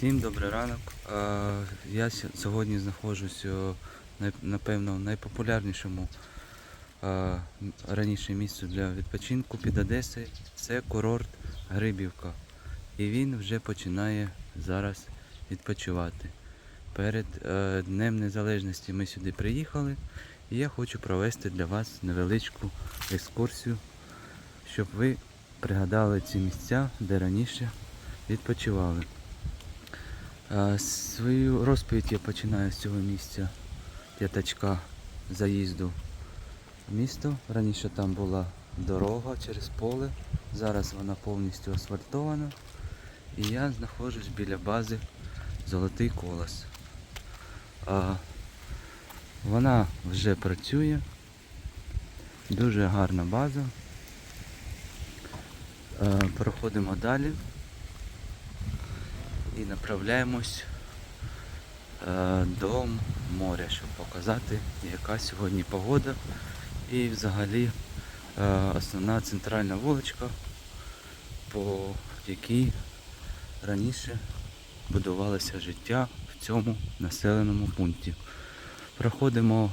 Всім добрий ранок. Я сьогодні знаходжусь напевно в найпопулярнішому раніше місцю для відпочинку під Одесою. Це курорт Грибівка. І він вже починає зараз відпочивати. Перед е, Днем Незалежності ми сюди приїхали і я хочу провести для вас невеличку екскурсію, щоб ви пригадали ці місця, де раніше відпочивали. Е, Свою розповідь я починаю з цього місця п'ятачка заїзду в місто. Раніше там була дорога через поле, зараз вона повністю асфальтована. І я знаходжусь біля бази Золотий Колос. Вона вже працює. Дуже гарна база. Е, Проходимо далі і направляємось е, до моря, щоб показати, яка сьогодні погода і взагалі е, основна центральна вуличка, по якій раніше будувалося життя в цьому населеному пункті. Проходимо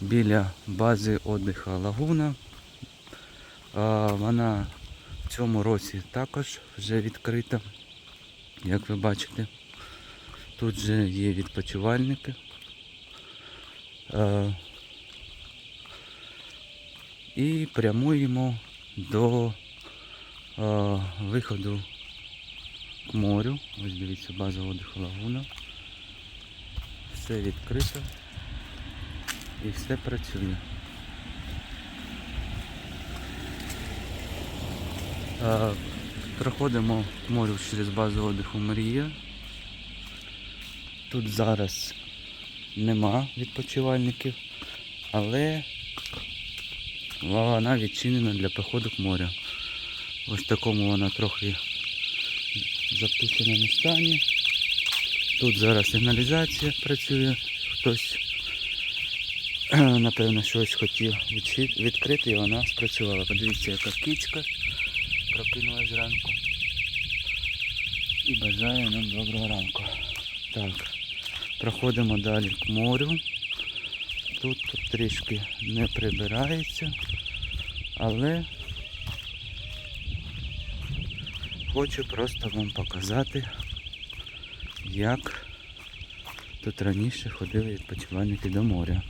біля бази отдиха Лагуна. А, Вона в цьому році також вже відкрита. Як ви бачите, тут же є відпочивальники. Е, І прямуємо до е, виходу к морю. Ось дивіться, база отдиху Лагуна. Все відкрито і все працює. Проходимо морю через базу отдиху Марія. Тут зараз нема відпочивальників, але вона відчинена для походу к морю. Ось в такому вона трохи запущеному стані. Тут зараз сигналізація працює, хтось напевно щось хотів відкрити і вона спрацювала. Подивіться, яка кицька прокинулась зранку. І бажаю нам доброго ранку. Так, проходимо далі к морю. Тут, тут трішки не прибирається, але хочу просто вам показати, як тут раніше ходили відпочивальники до моря.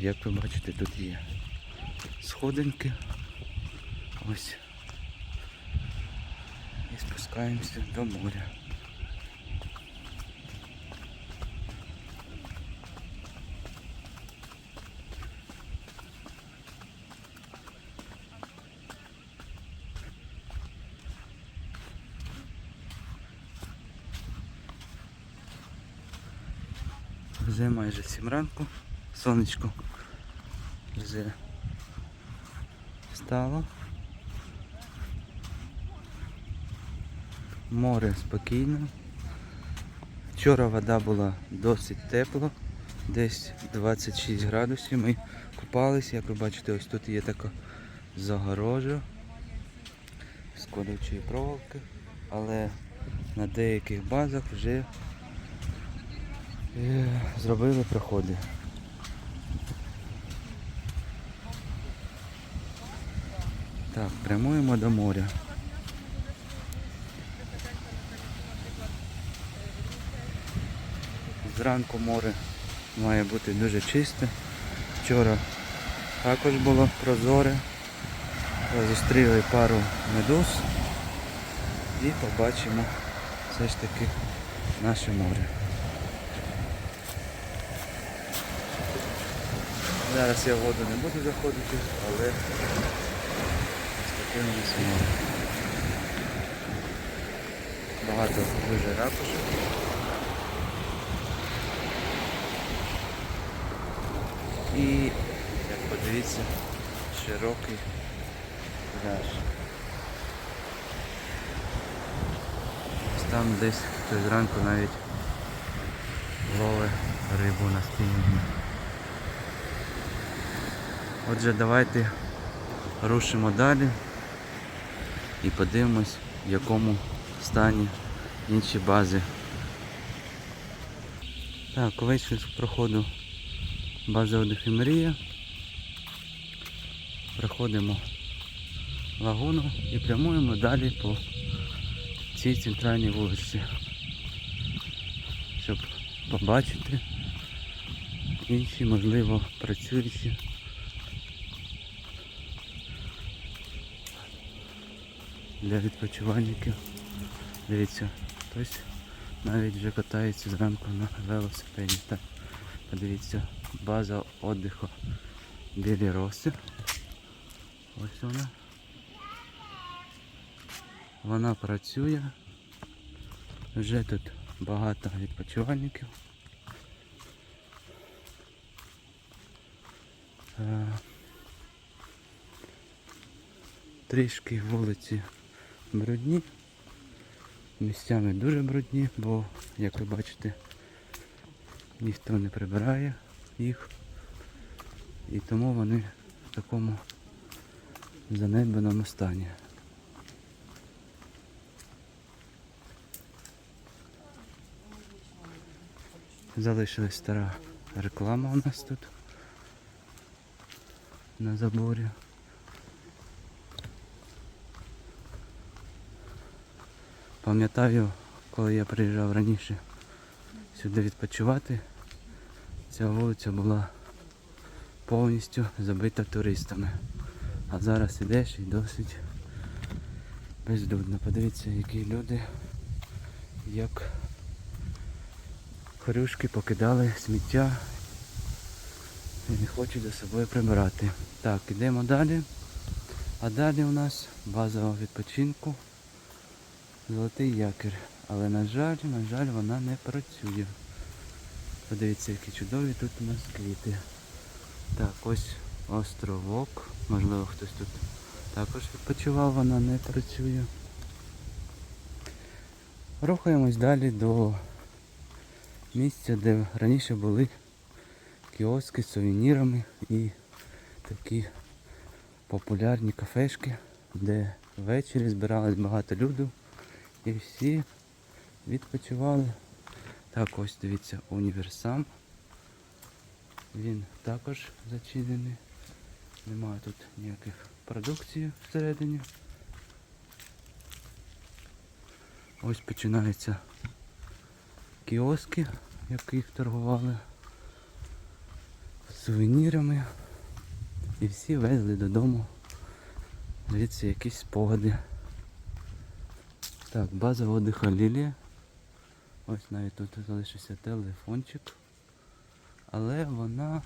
Як ви бачите, тут є сходинки. Ось. І спускаємося до моря. Вже майже сім ранку. Сонечко вже стало. Море спокійно. Вчора вода була досить тепла, десь 26 градусів. Ми купалися, як ви бачите, ось тут є така загорожа з колючої проволоки, але на деяких базах вже е, зробили проходи. Так, прямуємо до моря. Зранку море має бути дуже чисте. Вчора також було прозоре. Зустріли пару медуз і побачимо все ж таки наше море. Зараз я в воду не буду заходити, але таке у нас море. Багато дуже ракушок. І, як подивіться, широкий пляж. Там десь хтось зранку навіть ловить рибу на спінінгі. Отже, давайте рушимо далі і подивимось, в якому стані інші бази. Так, вийшли з проходу бази отдиху Мрія. Проходимо лагуну і прямуємо далі по цій центральній вулиці, щоб побачити інші, можливо, працюючі для відпочивальників. Дивіться, хтось навіть вже катається зранку на велосипеді. Так, подивіться, база віддиху білі роси. Ось вона. Вона працює. Вже тут багато відпочивальників. Е, Трішки вулиці брудні. Місцями дуже брудні, бо, як ви бачите, ніхто не прибирає їх. І тому вони в такому занедбаному стані. Залишилась стара реклама у нас тут на заборі. Пам'ятаю, коли я приїжджав раніше сюди відпочивати, ця вулиця була повністю забита туристами. А зараз ідеш і досить безлюдно. Подивіться, які люди, як хорюшки покидали сміття і не хочуть за собою прибирати. Так, ідемо далі. А далі у нас базова відпочинку. Золотий якір. Але на жаль, на жаль, вона не працює. Подивіться, які чудові тут у нас квіти. Так, ось островок. Можливо хтось тут також відпочивав, вона не працює. Рухаємось далі до місця, де раніше були кіоски з сувенірами і такі популярні кафешки, де ввечері збиралось багато людей і всі відпочивали. Так, ось дивіться, універсам. Він також зачинений. Немає тут ніяких продукції всередині. Ось починаються кіоски, яких торгували сувенірами. І всі везли додому. Звідси якісь спогади. Так, база отдиха Лілія. Ось навіть тут залишився телефончик. Але вона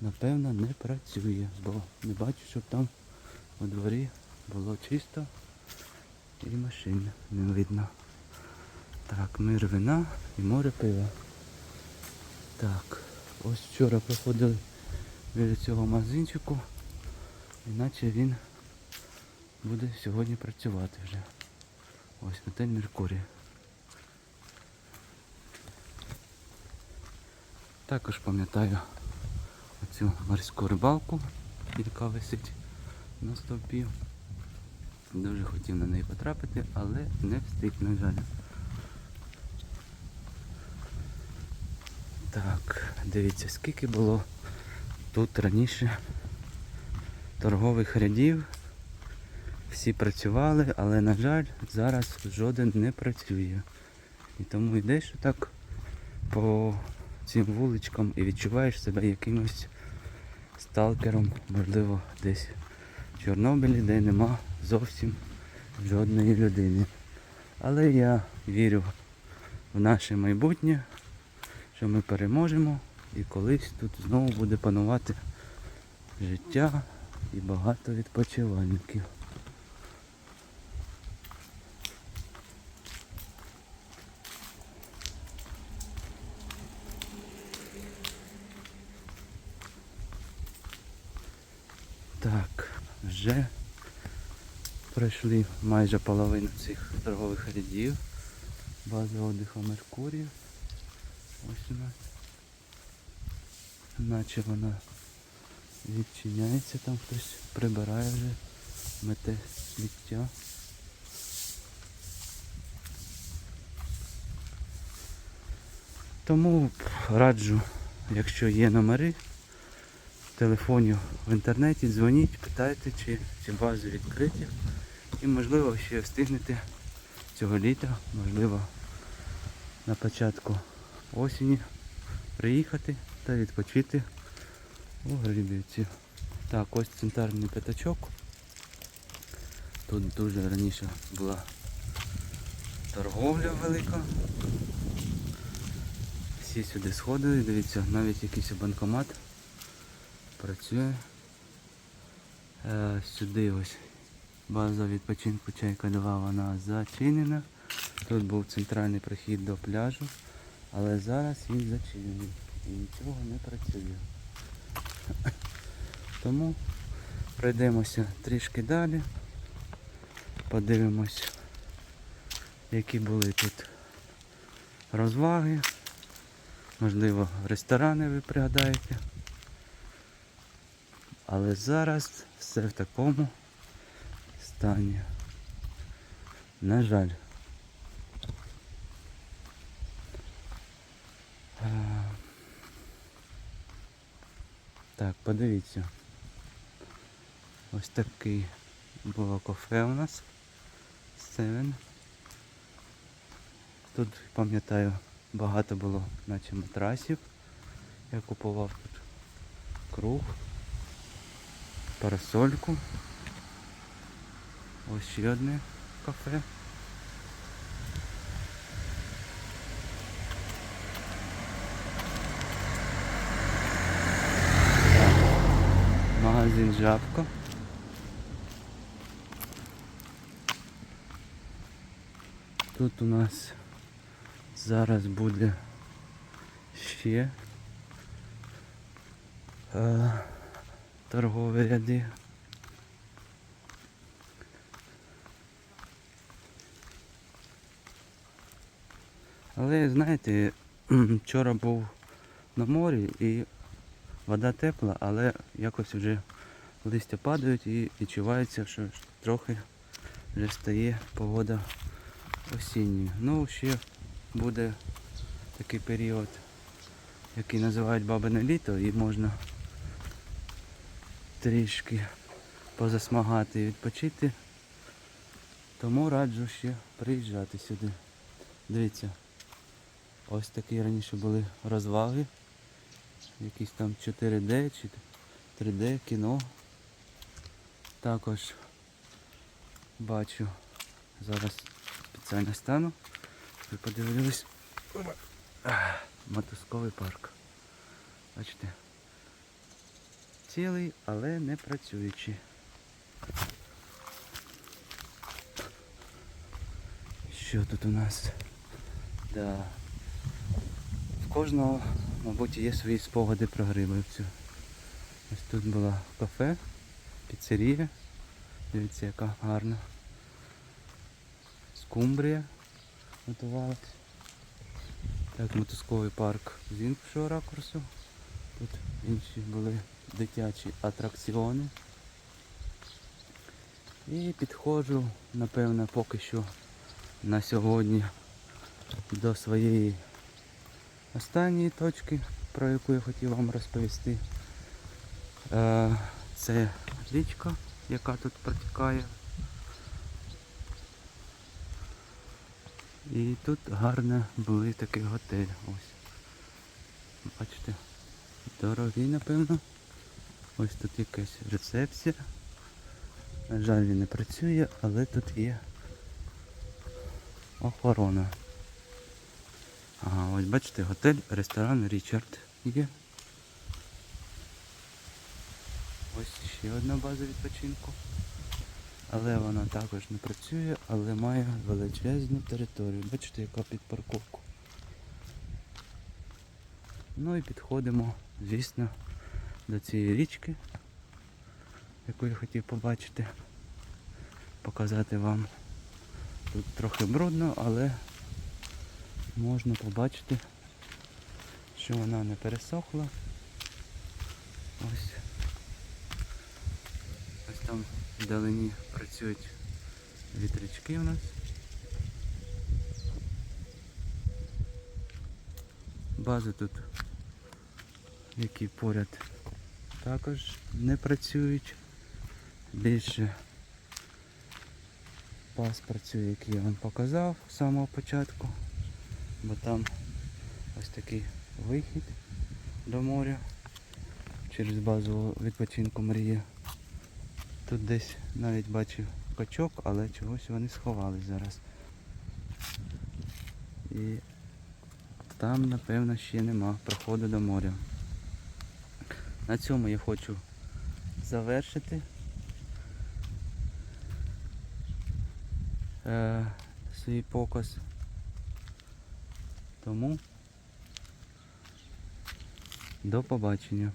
напевно не працює, бо не бачу, щоб там у дворі було чисто і машин не видно. Так, мир вина і море пива. Так, ось вчора проходили біля цього магазинчику, іначе він буде сьогодні працювати вже. Ось готель Меркурій. Також пам'ятаю оцю морську рибалку, яка висить на стовпі. Дуже хотів на неї потрапити, але не встиг, на жаль. Так, дивіться, скільки було тут раніше торгових рядів. Всі працювали, але на жаль, зараз жоден не працює. І тому йдеш так по цим вуличкам і відчуваєш себе якимось сталкером, можливо, десь в Чорнобилі, де нема зовсім жодної людини. Але я вірю в наше майбутнє, що ми переможемо і колись тут знову буде панувати життя і багато відпочивальників. Так, вже пройшли майже половину цих торгових рядів. База отдиху Меркурій. Ось нас. Наче вона відчиняється, там хтось прибирає вже мете сміття. Тому раджу, якщо є номери телефонів в інтернеті, дзвоніть, питайте, чи, чи бази відкриті. І можливо ще встигнете цього літа, можливо на початку осені приїхати та відпочити у Грибівці. Так, ось центральний п'ятачок. Тут дуже раніше була торговля велика. Всі сюди сходили, дивіться, навіть якийсь банкомат працює. Е, сюди ось база відпочинку Чайка 2 вона зачинена. Тут був центральний прохід до пляжу, але зараз він зачинений і нічого не працює. Тому пройдемося трішки далі, подивимось, які були тут розваги. Можливо, ресторани ви пригадаєте. Але зараз все в такому стані. На жаль. Е, Так, подивіться. Ось такий було кафе у нас. Seven. Тут, пам'ятаю, багато було наче матрасів. Я купував тут круг, парасольку. Ось ще одне кафе. Магазин Жабко. Тут у нас зараз буде ще е, торгові ряди. Але знаєте, вчора був на морі і вода тепла, але якось вже листя падають і відчувається, що трохи вже стає погода осінньою. Ну, ще буде такий період, який називають бабине літо, і можна трішки позасмагати і відпочити. Тому раджу ще приїжджати сюди. Дивіться, ось такі раніше були розваги. Якісь там 4D чи 3D кіно. Також бачу, зараз спеціально стану. Ви подивились. Мотузковий парк. Бачите? Цілий, але не працюючий. Що тут у нас? Да. В кожного, мабуть, є свої спогади про Грибовцю. Ось тут була кафе, піцерія. Дивіться, яка гарна. Скумбрія готувалась. Так, мотузковий парк з іншого ракурсу. Тут інші були дитячі атракціони. І підходжу, напевно, поки що на сьогодні до своєї останньої точки, про яку я хотів вам розповісти. Е, Це річка, яка тут протікає. І тут гарно були такий готель. Ось. Бачите, дорогий, напевно. Ось тут якась рецепція. На жаль, він не працює, але тут є охорона. Ага, ось бачите, готель, ресторан Річард є. Ось ще одна база відпочинку. Але вона також не працює, але має величезну територію. Бачите, яка під парковку. Ну і підходимо, звісно, до цієї річки, яку я хотів побачити, показати вам. Тут трохи брудно, але можна побачити, що вона не пересохла. Ось. Ось там Вдалині працюють вітрячки у нас. Бази тут, які поряд, також не працюють. Більше пас працює, який я вам показав з самого початку, бо там ось такий вихід до моря через базу відпочинку Мрія. Тут десь навіть бачив качок, але чогось вони сховались зараз. І там, напевно, ще нема проходу до моря. На цьому я хочу завершити е, свій показ. Тому до побачення.